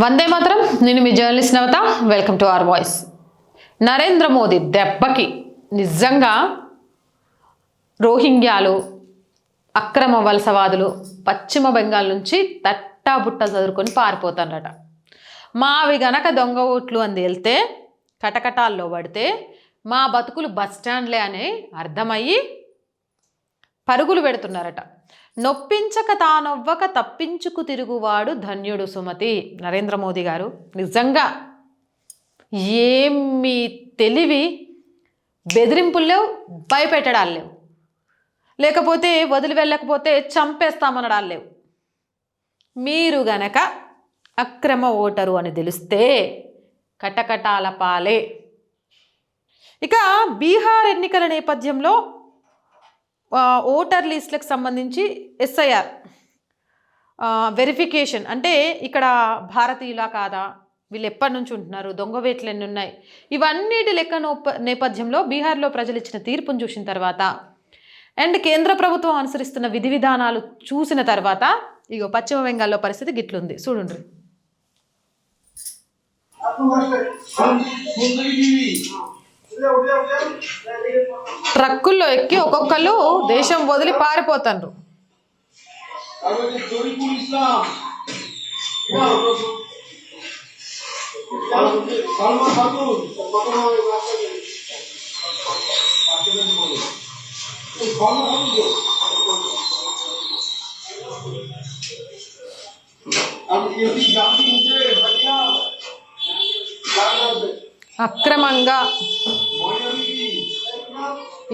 వందే మాత్రం. నేను మీ journalist Navatha. Welcome to our voice. Narendra Modi దెబ్బకి నిజంగా రోహింగ్యాలు అక్రమ వలసవాదులు పశ్చిమ బెంగాల్ నుంచి తట్టాబుట్ట చదువుకొని పారిపోతారట. మావి గనక దొంగ ఓట్లు అంది వెళ్తే కటకటాల్లో పడితే మా బతుకులు బస్ స్టాండ్లే అని అర్థమయ్యి పరుగులు పెడుతున్నారట. నొప్పించక తానొవ్వక తప్పించుకు తిరుగువాడు ధన్యుడు సుమతి. నరేంద్ర మోదీ గారు నిజంగా ఏమి తెలివి బెదిరింపులు లేవు భయపెట్టడాలు లేవు. లేకపోతే వదిలి వెళ్ళకపోతే చంపేస్తామనడాలు లేవు. మీరు గనక అక్రమ ఓటరు అని తెలిస్తే కటకటాల పాలే. ఇక బీహార్ ఎన్నికల నేపథ్యంలో ఓటర్ లిస్టులకు సంబంధించి ఎస్ఐఆర్ వెరిఫికేషన్ అంటే ఇక్కడ భారతీయులా కాదా? వీళ్ళు ఎప్పటి నుంచి ఉంటున్నారు? దొంగ వేట్లు ఎన్ని ఉన్నాయి? ఇవన్నిటి లెక్క నోప- నేపథ్యంలో బీహార్లో ప్రజలు ఇచ్చిన తీర్పును చూసిన తర్వాత అండ్ కేంద్ర ప్రభుత్వం అనుసరిస్తున్న విధి విధానాలు చూసిన తర్వాత ఇగో పశ్చిమ బెంగాల్లో పరిస్థితి గిట్లుంది. చూడండి. ట్రక్కుల్లో ఎక్కి ఒక్కొక్కరు దేశం వదిలి పారిపోతారు আমি అక్రమంగా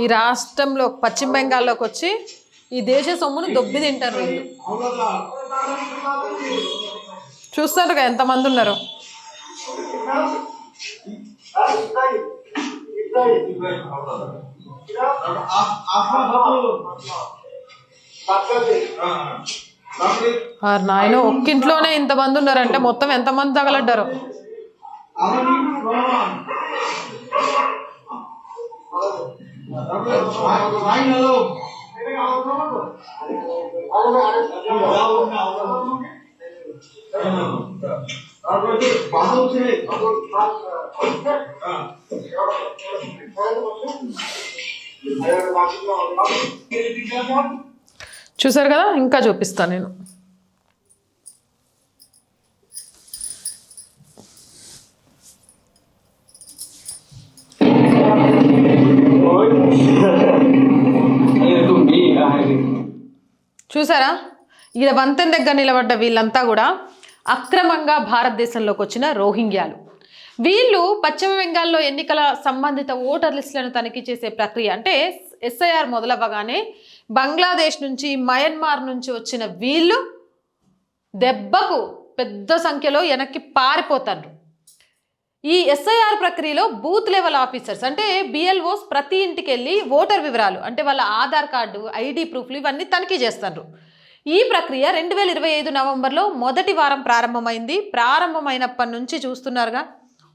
ఈ రాష్ట్రంలో పశ్చిమ బెంగాల్లోకి వచ్చి ఈ దేశ సొమ్మును దొబ్బి తింటారు వీళ్ళు. చూస్తారు ఎంతమంది ఉన్నారు. నాయన ఒక్కింట్లోనే ఇంతమంది ఉన్నారంటే మొత్తం ఎంతమంది తగలడ్డారు. Only చూసారు కదా? ఇంకా చూపిస్తాను నేను. చూసారా? ఈడ వంతెన దగ్గర నిలబడ్డ వీళ్ళంతా కూడా అక్రమంగా భారతదేశంలోకి వచ్చిన రోహింగ్యాలు. వీళ్ళు పశ్చిమ బెంగాల్లో ఎన్నికల సంబంధిత ఓటర్ లిస్టులను తనిఖీ చేసే ప్రక్రియ అంటే ఎస్ఐఆర్ మొదలవ్వగానే బంగ్లాదేశ్ నుంచి మయన్మార్ నుంచి వచ్చిన వీళ్ళు దెబ్బకు పెద్ద సంఖ్యలో వెనక్కి పారిపోతారు ఈ ఎస్ఐఆర్ ప్రక్రియలో బూత్ లెవెల్ ఆఫీసర్స్ అంటే బిఎల్ఓస్ ప్రతి ఇంటికి వెళ్ళి ఓటర్ వివరాలు అంటే వాళ్ళ ఆధార్ కార్డు ఐడి ప్రూఫ్లు ఇవన్నీ తనిఖీ చేస్తారు ఈ ప్రక్రియ రెండు వేల ఇరవై ఐదు నవంబర్లో మొదటి వారం ప్రారంభమైంది. ప్రారంభమైనప్పటి నుంచి చూస్తున్నారుగా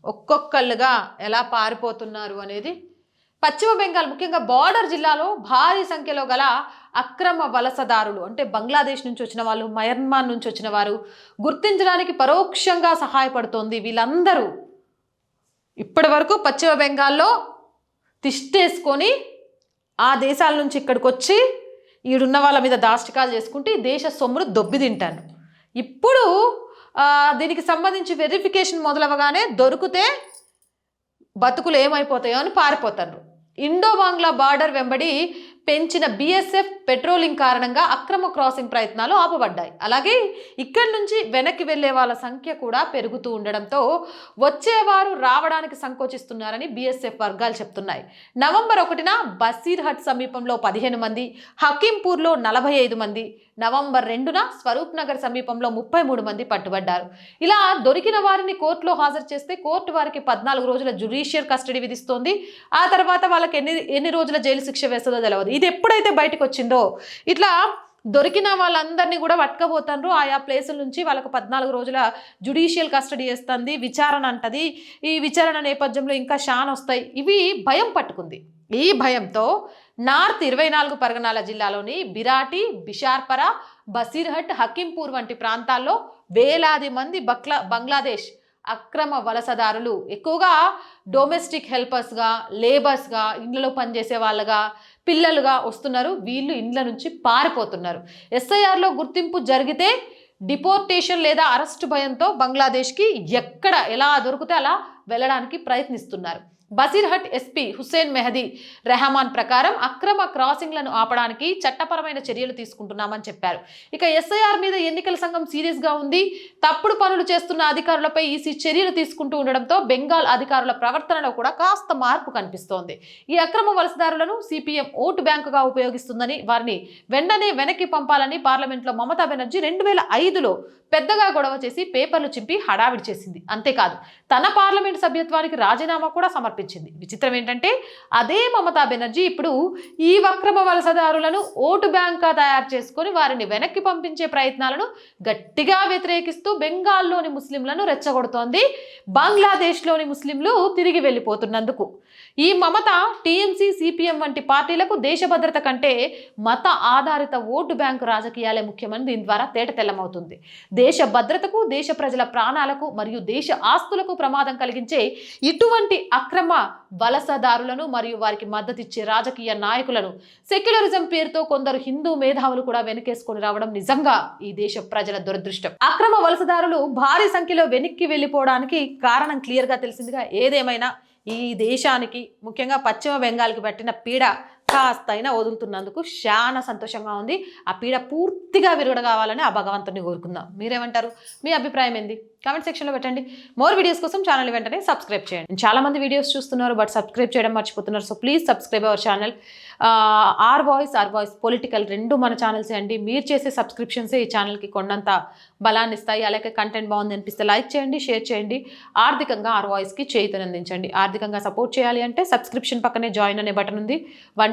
ఒక్కొక్కళ్ళుగా ఎలా పారిపోతున్నారు అనేది. పశ్చిమ బెంగాల్ ముఖ్యంగా బార్డర్ జిల్లాలో భారీ సంఖ్యలో గల అక్రమ వలసదారులు అంటే బంగ్లాదేశ్ నుంచి వచ్చిన వాళ్ళు మయన్మార్ నుంచి వచ్చిన వారు గుర్తించడానికి పరోక్షంగా సహాయపడుతోంది వీళ్ళందరూ. ఇప్పటి వరకు పశ్చిమ బెంగాల్లో తిష్టేసుకొని ఆ దేశాల నుంచి ఇక్కడికి వచ్చి ఈడున్న వాళ్ళ మీద దాష్టికాలు చేసుకుంటే ఈ దేశ సొమ్మును దొబ్బి తింటాను. ఇప్పుడు దీనికి సంబంధించి వెరిఫికేషన్ మొదలవగానే దొరికితే బతుకులు ఏమైపోతాయో అని పారిపోతారు ఇండో బంగ్లా బార్డర్ వెంబడి పెంచిన బీఎస్ఎఫ్ పెట్రోలింగ్ కారణంగా అక్రమ క్రాసింగ్ ప్రయత్నాలు ఆపబడ్డాయి. అలాగే ఇక్కడి నుంచి వెనక్కి వెళ్ళే వాళ్ళ సంఖ్య కూడా పెరుగుతూ ఉండడంతో వచ్చేవారు రావడానికి సంకోచిస్తున్నారని బీఎస్ఎఫ్ వర్గాలు చెప్తున్నాయి. నవంబర్ ఒకటిన బసీర్హట్ సమీపంలో పదిహేను మంది హకీంపూర్లో నలభై ఐదు మంది నవంబర్ రెండున స్వరూప్ నగర్ సమీపంలో ముప్పై మూడు మంది పట్టుబడ్డారు. ఇలా దొరికిన వారిని కోర్టులో హాజరు చేస్తే కోర్టు వారికి పద్నాలుగు రోజుల జుడిషియల్ కస్టడీ విధిస్తోంది. ఆ తర్వాత వాళ్ళకి ఎన్ని ఎన్ని రోజుల జైలు శిక్ష వేస్తుందో తెలియదు ఇది ఎప్పుడైతే బయటకు వచ్చిందో ఇట్లా దొరికిన వాళ్ళందరినీ కూడా పట్టుకపోతారు ఆయా ప్లేసుల నుంచి వాళ్ళకు పద్నాలుగు రోజుల జుడిషియల్ కస్టడీ వేస్తుంది విచారణ అంటది. ఈ విచారణ నేపథ్యంలో ఇంకా షాన్ వస్తాయి. ఇవి భయం పట్టుకుంది. ఈ భయంతో నార్త్ ఇరవై నాలుగు పరగణాల జిల్లాలోని బిరాటి బిషార్పర బసీర్హట్ హకీంపూర్ వంటి ప్రాంతాల్లో వేలాది మంది బక్లా బంగ్లాదేశ్ అక్రమ వలసదారులు ఎక్కువగా డొమెస్టిక్ హెల్పర్స్గా లేబర్స్గా ఇండ్లలో పనిచేసే వాళ్ళగా పిల్లలుగా వస్తున్నారు. వీళ్ళు ఇండ్ల నుంచి పారిపోతున్నారు. ఎస్ఐఆర్లో గుర్తింపు జరిగితే డిపోర్టేషన్ లేదా అరెస్ట్ భయంతో బంగ్లాదేశ్కి ఎక్కడ ఎలా దొరికితే అలా వెళ్ళడానికి ప్రయత్నిస్తున్నారు. బసీర్హట్ ఎస్పీ హుస్సేన్ మెహదీ రెహమాన్ ప్రకారం అక్రమ క్రాసింగ్లను ఆపడానికి చట్టపరమైన చర్యలు తీసుకుంటున్నామని చెప్పారు. ఇక ఎస్ఐఆర్ మీద ఎన్నికల సంఘం సీరియస్గా ఉంది. తప్పుడు పనులు చేస్తున్న అధికారులపై ఈసీ చర్యలు తీసుకుంటూ ఉండడంతో బెంగాల్ అధికారుల ప్రవర్తనలో కూడా కాస్త మార్పు కనిపిస్తోంది. ఈ అక్రమ వలసదారులను సిపిఎం ఓటు బ్యాంకుగా ఉపయోగిస్తుందని వారిని వెంటనే వెనక్కి పంపాలని పార్లమెంట్లో మమతా బెనర్జీ రెండు వేల ఐదులో పెద్దగా గొడవ చేసి పేపర్లు చింపి హడావిడి చేసింది. అంతేకాదు తన పార్లమెంట్ సభ్యత్వానికి రాజీనామా కూడా సమర్పించింది విచిత్రం ఏంటంటే అదే మమతా బెనర్జీ ఇప్పుడు ఈ వక్రమ వలసదారులను ఓటు బ్యాంక్గా తయారు చేసుకొని వారిని వెనక్కి పంపించే ప్రయత్నాలను గట్టిగా వ్యతిరేకిస్తూ బెంగాల్లోని ముస్లింలను రెచ్చగొడుతోంది. బంగ్లాదేశ్లోని ముస్లింలు తిరిగి వెళ్ళిపోతున్నందుకు. ఈ మమత టీఎంసీ సిపిఎం వంటి పార్టీలకు దేశ భద్రత కంటే మత ఆధారిత ఓటు బ్యాంకు రాజకీయాలే ముఖ్యమని దీని ద్వారా తేట తెల్లమవుతుంది. దేశ భద్రతకు దేశ ప్రజల ప్రాణాలకు మరియు దేశ ఆస్తులకు ప్రమాదం కలిగించే ఇటువంటి అక్రమ వలసదారులను మరియు వారికి మద్దతిచ్చే రాజకీయ నాయకులను సెక్యులరిజం పేరుతో కొందరు హిందూ మేధావులు కూడా వెనకేసుకొని రావడం నిజంగా ఈ దేశ ప్రజల దురదృష్టం. అక్రమ వలసదారులు భారీ సంఖ్యలో వెనక్కి వెళ్ళిపోవడానికి కారణం క్లియర్గా తెలిసిందిగా ఏదేమైనా ఈ దేశానికి ముఖ్యంగా పశ్చిమ బెంగాల్కి పట్టిన పీడ కాస్తైనా వదులుతున్నందుకు చాలా సంతోషంగా ఉంది. ఆ పీడ పూర్తిగా విరుగుడ కావాలని ఆ భగవంతుని కోరుకుందాం. మీరేమంటారు? మీ అభిప్రాయం ఏంది? కామెంట్ సెక్షన్లో పెట్టండి. మోర్ వీడియోస్ కోసం ఛానల్ వెంటనే సబ్స్క్రైబ్ చేయండి. చాలా మంది వీడియోస్ చూస్తున్నారు బట్ సబ్స్క్రైబ్ చేయడం మర్చిపోతున్నారు. So please subscribe our channel. R voice R voice political రెండు మన ఛానల్సే అండి. మీరు చేసే సబ్స్క్రిప్షన్సే ఈ ఛానల్కి కొండంత బలాన్ని ఇస్తాయి. అలాగే కంటెంట్ బాగుంది అనిపిస్తే లైక్ చేయండి షేర్ చేయండి. ఆర్థికంగా ఆర్ వాయిస్కి చేయుతనందించండి. ఆర్థికంగా సపోర్ట్ చేయాలి అంటే సబ్స్క్రిప్షన్ పక్కనే జాయిన్ అనే బటన్ ఉంది. One